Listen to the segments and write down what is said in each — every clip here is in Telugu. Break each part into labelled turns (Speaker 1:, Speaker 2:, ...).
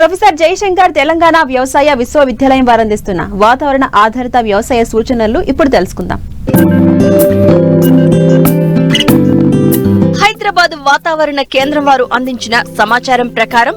Speaker 1: ప్రొఫెసర్ జయశంకర్ తెలంగాణ వ్యవసాయ విశ్వవిద్యాలయం వారు అందిస్తున్న వాతావరణ ఆధారిత వ్యవసాయ సూచనలు ఇప్పుడు తెలుసుకుందాం.
Speaker 2: హైదరాబాద్ వాతావరణ కేంద్రం వారు అందించిన సమాచారం ప్రకారం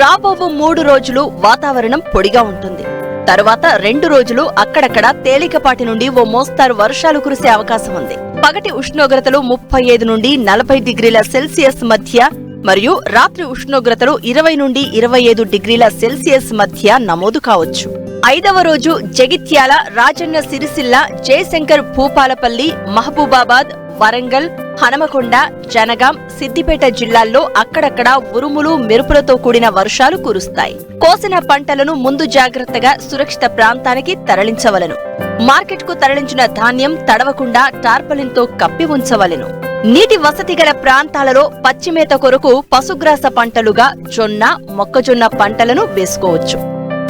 Speaker 2: రాబోవు మూడు రోజులు వాతావరణం పొడిగా ఉంటుంది. తరువాత రెండు రోజులు అక్కడక్కడ తేలికపాటి నుండి ఓ మోస్తారు వర్షాలు కురిసే అవకాశం ఉంది. పగటి ఉష్ణోగ్రతలు ముప్పై ఐదు నుండి నలభై డిగ్రీల సెల్సియస్ మధ్య మరియు రాత్రి ఉష్ణోగ్రతలు ఇరవై నుండి ఇరవై ఐదు డిగ్రీల సెల్సియస్ మధ్య నమోదు కావచ్చు. ఐదవ రోజు జగిత్యాల రాజన్న సిరిసిల్ల జయశంకర్ భూపాలపల్లి మహబూబాబాద్ వరంగల్ హనమకొండ జనగాం సిద్దిపేట జిల్లాల్లో అక్కడక్కడ ఉరుములు మెరుపులతో కూడిన వర్షాలు కురుస్తాయి. కోసిన పంటలను ముందు జాగ్రత్తగా సురక్షిత ప్రాంతానికి తరలించవలను. మార్కెట్కు తరలించిన ధాన్యం తడవకుండా టార్పలిన్తో కప్పి ఉంచవలెను. నీటి వసతి గల ప్రాంతాలలో పచ్చిమేత కొరకు పశుగ్రాస పంటలుగా జొన్న మొక్కజొన్న పంటలను వేసుకోవచ్చు.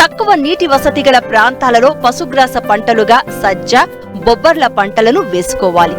Speaker 2: తక్కువ నీటి వసతి గల ప్రాంతాలలో పశుగ్రాస పంటలుగా సజ్జ బొబ్బర్ల పంటలను వేసుకోవాలి.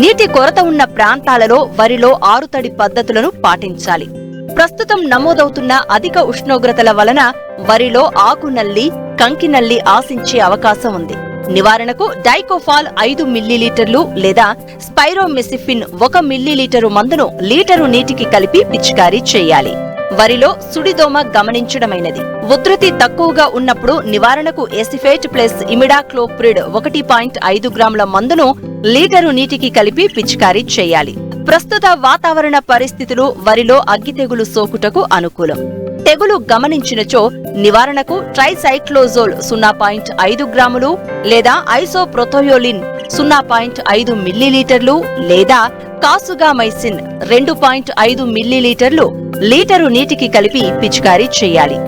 Speaker 2: నీటి కొరత ఉన్న ప్రాంతాలలో వరిలో ఆరుతడి పద్ధతులను పాటించాలి. ప్రస్తుతం నమోదవుతున్న అధిక ఉష్ణోగ్రతల వలన వరిలో ఆకు నల్లి ఆశించే అవకాశం ఉంది. నివారణకు డైకోఫాల్ ఐదు మిల్లీలీటర్లు లేదా స్పైరోమెసిఫిన్ ఒక మిల్లీలీటరు మందును లీటరు నీటికి కలిపి పిచికారీ చేయాలి. వరిలో సుడిదోమ గమనించడమైనది. ఉధృతి తక్కువగా ఉన్నప్పుడు నివారణకు ఎసిఫేట్ ప్లస్ ఇమిడాక్లోప్రిడ్ ఒకటి పాయింట్ ఐదు గ్రాముల మందును లీటరు నీటికి కలిపి పిచికారీ చేయాలి. ప్రస్తుత వాతావరణ పరిస్థితులు వరిలో అగ్గి తెగులు సోకుటకు అనుకూలం. తెగులు గమనించినచో నివారణకు ట్రైసైక్లోజోల్ సున్నా పాయింట్ ఐదు గ్రాములు లేదా ఐసోప్రొథోయోలిన్ సున్నా పాయింట్ ఐదు మిల్లీలీటర్లు లేదా కాసుగామైసిన్ రెండు పాయింట్ ఐదు మిల్లీలీటర్లు లీటరు నీటికి కలిపి పిచికారీ చేయాలి.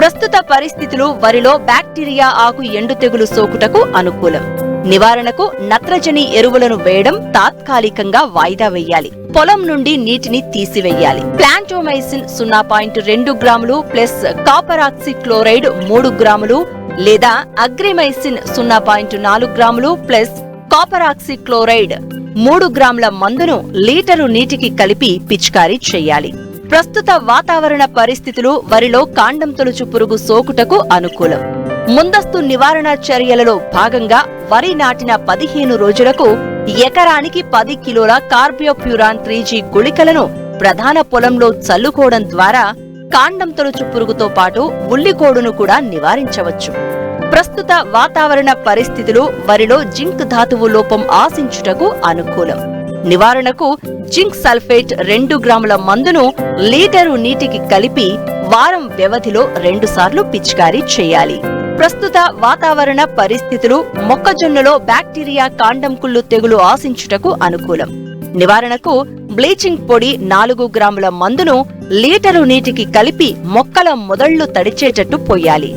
Speaker 2: ప్రస్తుత పరిస్థితులు వరిలో బ్యాక్టీరియా ఆకు ఎండు తెగులు సోకుటకు అనుకూలం. నివారణకు నత్రజని ఎరువులను వేయడం తాత్కాలికంగా వాయిదా వేయాలి. పొలం నుండి నీటిని తీసివేయాలి. ప్లాంటోమైసిన్ సున్నా పాయింట్ రెండు గ్రాములు ప్లస్ కాపరాక్సి క్లోరైడ్ మూడు గ్రాములు లేదా అగ్రిమైసిన్ సున్నా పాయింట్ నాలుగు గ్రాములు ప్లస్ కాపరాక్సి క్లోరైడ్ మూడు గ్రాముల మందును లీటరు నీటికి కలిపి పిచికారీ చేయాలి. ప్రస్తుత వాతావరణ పరిస్థితులు వరిలో కాండం తొలుచు పురుగు సోకుటకు అనుకూలం. ముందస్తు నివారణ చర్యలలో భాగంగా వరి నాటిన పదిహేను రోజులకు ఎకరానికి పది కిలోల కార్బియోప్యూరాన్ త్రీ జీ గుళికలను ప్రధాన పొలంలో చల్లుకోవడం ద్వారా కాండం తొలుచు పురుగుతో పాటు ఉల్లికోడును కూడా నివారించవచ్చు. ప్రస్తుత వాతావరణ పరిస్థితులు వరిలో జింక్ ధాతువు లోపం ఆశించుటకు అనుకూలం. నివారణకు జింక్ సల్ఫేట్ రెండు గ్రాముల మందును లీటరు నీటికి కలిపి వారం వ్యవధిలో రెండుసార్లు పిచికారీ చేయాలి. ప్రస్తుత వాతావరణ పరిస్థితులు మొక్కజొన్నలో బ్యాక్టీరియా కాండం కుళ్ళు తెగులు ఆశించుటకు అనుకూలం. నివారణకు బ్లీచింగ్ పొడి నాలుగు గ్రాముల మందును లీటరు నీటికి కలిపి మొక్కల మొదళ్ళు తడిచేటట్టు పోయాలి.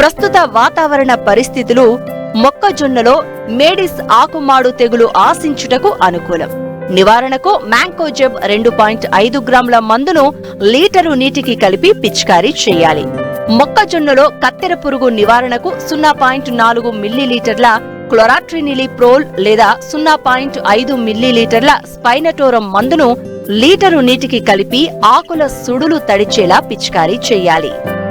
Speaker 2: ప్రస్తుత వాతావరణ పరిస్థితులు మొక్కజొన్నలో మేడిస్ ఆకుమాడు తెగులు ఆశించుటకు అనుకూలం. నివారణకు మ్యాంకోజెబ్ రెండు పాయింట్ ఐదు గ్రాముల మందును లీటరు నీటికి కలిపి పిచికారీ చేయాలి. మొక్కజొన్నలో కత్తెర పురుగు నివారణకు సున్నా పాయింట్ నాలుగు మిల్లీలీటర్ల క్లొరాట్రినిలిప్రోల్ లేదా సున్నా పాయింట్ ఐదు మిల్లీలీటర్ల స్పైనటోరం మందును లీటరు నీటికి కలిపి ఆకుల సుడులు తడిచేలా పిచికారీ చేయాలి.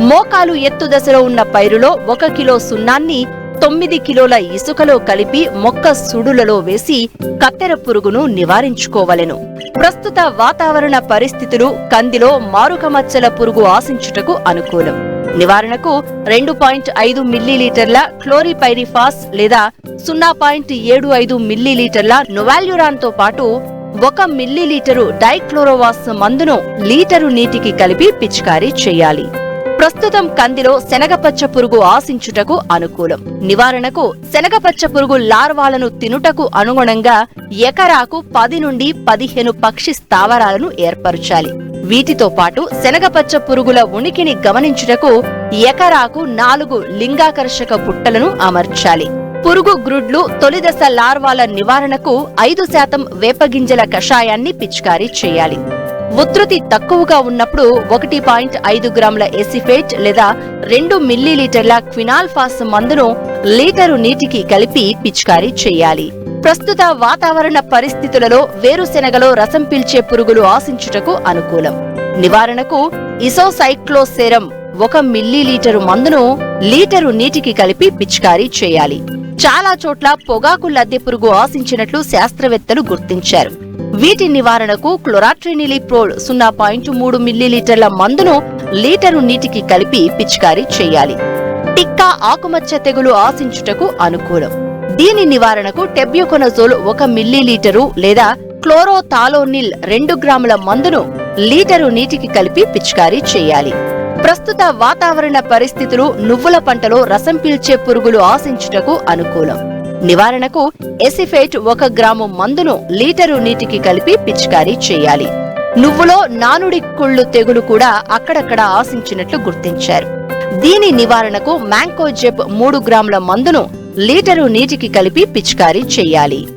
Speaker 2: మోకాలు ఎత్తు దశలో ఉన్న పైరులో ఒక కిలో సున్నాన్ని తొమ్మిది కిలోల ఇసుకలో కలిపి మొక్క సుడులలో వేసి కత్తెర పురుగును నివారించుకోవలెను. ప్రస్తుత వాతావరణ పరిస్థితులు కందిలో మారుక మచ్చల పురుగు ఆశించుటకు అనుకూలం. నివారణకు రెండు పాయింట్ ఐదు మిల్లీలీటర్ల క్లోరిపైరిఫాస్ లేదా సున్నా పాయింట్ ఏడు ఐదు మిల్లీలీటర్ల నొవాల్యురాన్తో పాటు ఒక మిల్లీలీటరు డైక్లోరోవాస్ మందును లీటరు నీటికి కలిపి పిచికారీ చేయాలి. ప్రస్తుతం కందిలో శనగపచ్చ పురుగు ఆశించుటకు అనుకూలం. నివారణకు శనగపచ్చ పురుగు లార్వాలను తినుటకు అనుగుణంగా ఎకరాకు పది నుండి పదిహేను పక్షి స్థావరాలను ఏర్పరచాలి. వీటితో పాటు శనగపచ్చ పురుగుల ఉనికిని గమనించుటకు ఎకరాకు నాలుగు లింగాకర్షక బుట్టలను అమర్చాలి. పురుగు గ్రుడ్లు తొలిదశ లార్వాల నివారణకు ఐదు శాతం వేపగింజల కషాయాన్ని పిచికారీ చేయాలి. ఉధృతి తక్కువగా ఉన్నప్పుడు ఒకటి పాయింట్ ఐదు గ్రాముల ఎసిఫేట్ లేదా రెండు మిల్లీలీటర్ల క్వినాల్ఫాస్ మందును లీటరు నీటికి కలిపి పిచికారీ చేయాలి. ప్రస్తుత వాతావరణ పరిస్థితులలో వేరుశెనగలో రసం పీల్చే పురుగులు ఆశించుటకు అనుకూలం. నివారణకు ఇసోసైక్లోసెరం ఒక మిల్లీ లీటరు మందును లీటరు నీటికి కలిపి పిచికారీ చేయాలి. చాలా చోట్ల పొగాకు లద్దె పురుగు ఆశించినట్లు శాస్త్రవేత్తలు గుర్తించారు. వీటి నివారణకు క్లోరాట్రినిలిప్రోల్ సున్నా పాయింట్ మూడు మిల్లీలీటర్ల మందును లీటరు నీటికి కలిపి పిచికారీ చేయాలి. టిక్కా ఆకుమచ్చ తెగులు ఆశించుటకు అనుకూలం. దీని నివారణకు టెబ్యూకొనజోల్ ఒక మిల్లీలీటరు లేదా క్లోరోథాలోనిల్ రెండు గ్రాముల మందును లీటరు నీటికి కలిపి పిచికారీ చేయాలి. ప్రస్తుత వాతావరణ పరిస్థితులు నువ్వుల పంటలో రసం పీల్చే పురుగులు ఆశించుటకు అనుకూలం. నివారణకు ఎసిఫేట్ ఒక గ్రాము మందును లీటరు నీటికి కలిపి పిచికారీ చేయాలి. నువ్వులో నానుడి కుళ్ళు తెగులు కూడా అక్కడక్కడ ఆశించినట్లు గుర్తించారు. దీని నివారణకు మ్యాంకోజెబ్ మూడు గ్రాముల మందును లీటరు నీటికి కలిపి పిచికారీ చేయాలి.